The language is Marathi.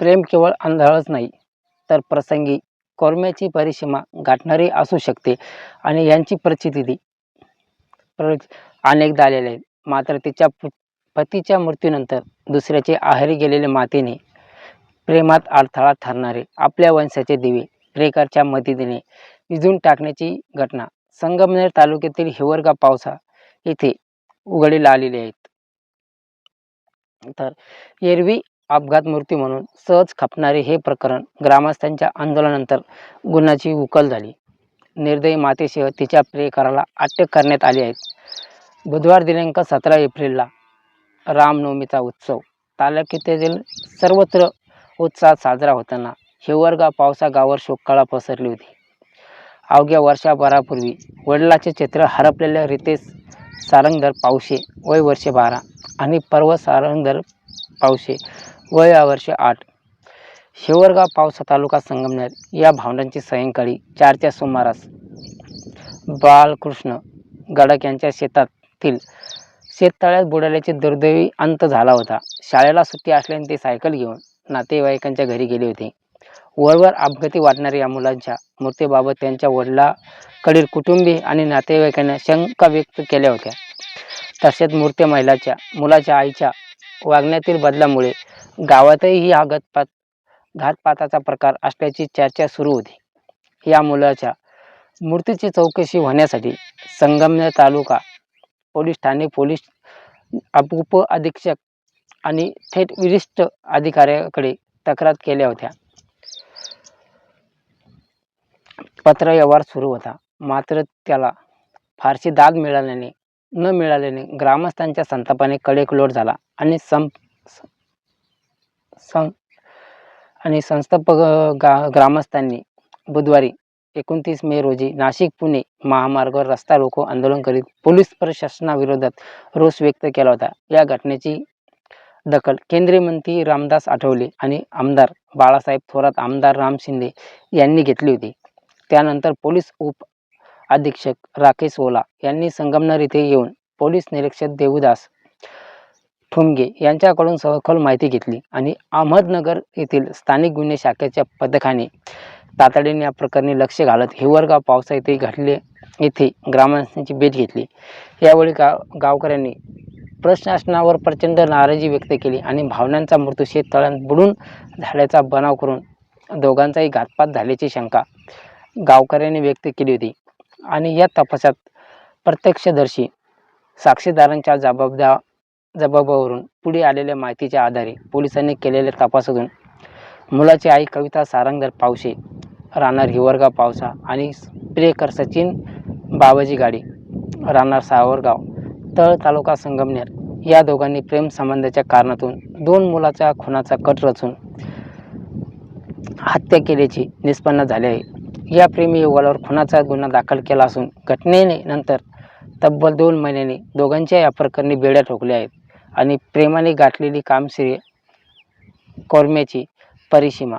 प्रेम केवळ आंधळच नाही तर प्रसंगी कौर्म्याची परिसीमा गाठणारी असू शकते आणि यांची प्रचिती प्र अनेकदा आलेले आहेत मात्र तिच्या पतीच्या मृत्यूनंतर दुसऱ्याचे आहारी गेलेले मातेने प्रेमात अडथळा ठरणारे आपल्या वंशाचे दिवे प्रेकरच्या मदतीने विझून टाकण्याची घटना संगमनेर तालुक्यातील हिवरगा पावसा येथे उघडीला आलेले आहेत. तर एरवी अपघात मृत्यू म्हणून सहज खपणारे हे प्रकरण ग्रामस्थांच्या आंदोलनानंतर गुन्ह्याची उकल झाली. निर्दयी मातेसह तिच्या प्रियकराला अटक करण्यात आली आहे. बुधवार दिनांक सतरा एप्रिलला रामनवमीचा उत्सव. तालुक्यातील सर्वत्र उत्साहात साजरा होताना हिवरगा पावसा गावावर शोककाळा पसरली होती. अवघ्या वर्षभरापूर्वी वडिलाचे चित्र हरपलेल्या रितेश सारंगधर पावशे वय वर्षे बारा आणि पर्व सारंगधर पावशे वय वर्ष आठ. शेवरगाव पावसा तालुका संगमनेर या भावंडांची सायंकाळी चारच्या सुमारास बालकृष्ण गडक यांच्या शेतातील शेततळ्यात बुडाल्याचे दुर्दैवी अंत झाला होता. शाळेला सुट्टी असल्याने ते सायकल घेऊन नातेवाईकांच्या घरी गेले होते. वरवर अपघाती वाटणाऱ्या या मुलांच्या मृत्यूबाबत त्यांच्या वडिलाकडील कुटुंबीय आणि नातेवाईकांना शंका व्यक्त केल्या होत्या. तसेच मूर्त्या महिलाच्या मुलाच्या आईच्या वागण्यातील बदलामुळे गावातही हा घातपात घातपाताचा प्रकार असल्याची चर्चा सुरू होती. या मुलाच्या मूर्तीची चौकशी होण्यासाठी संगमनेर तालुका पोलीस ठाणे पोलीस उप अधीक्षक आणि थेट वरिष्ठ अधिकाऱ्याकडे तक्रार केल्या होत्या. पत्र व्यवहार सुरू होता. मात्र त्याला फारशी दाद मिळाल्याने न मिळाल्याने ग्रामस्थांच्या संतापाने कडेकलोट झाला आणि सं सं आणि संस्थापक गा ग्रामस्थांनी बुधवारी एकोणतीस मे रोजी नाशिक पुणे महामार्गावर रस्ता रोको आंदोलन करीत पोलीस प्रशासनाविरोधात रोष व्यक्त केला होता. या घटनेची दखल केंद्रीय मंत्री रामदास आठवले आणि आमदार बाळासाहेब थोरात आमदार राम शिंदे यांनी घेतली होती. त्यानंतर पोलीस उप अधीक्षक राकेश ओला यांनी संगमनेर येथे येऊन पोलीस निरीक्षक देवदास ठुमगे यांच्याकडून सखोल माहिती घेतली आणि अहमदनगर येथील स्थानिक गुन्हे शाखेच्या पथकाने तातडीने या प्रकरणी लक्ष घालत हिवरगाव पावसा येथे घडले येथे ग्रामस्थांची भेट घेतली. यावेळी गाव गावकऱ्यांनी प्रशासनावर प्रचंड नाराजी व्यक्त केली आणि भावनांचा मृत्यू शेततळ्यात बुडून झाल्याचा बनाव करून दोघांचाही घातपात झाल्याची शंका गावकऱ्यांनी व्यक्त केली होती. आणि या तपासात प्रत्यक्षदर्शी साक्षीदारांच्या जबाबदार जबाबावरून पुढे आलेल्या माहितीच्या आधारे पोलिसांनी केलेल्या तपासातून मुलाची आई कविता सारंगधर पावशे राहणार हिवरगाव पावसा आणि प्रियकर सचिन बाबाजी गाडी राहणार सावरगाव तळ तालुका संगमनेर या दोघांनी प्रेम संबंधाच्या कारणातून दोन मुलाच्या खुनाचा कट रचून हत्या केल्याची निष्पन्न झाले आहे. या प्रेमी युगलावर खुनाचा गुन्हा दाखल केला असून घटनेने नंतर तब्बल दोन महिन्यांनी दोघांच्या या प्रकरणी बेड्या ठोकल्या आहेत. आणि प्रेमाने गाठलेली कामश्री कौर्म्याची परिसीमा.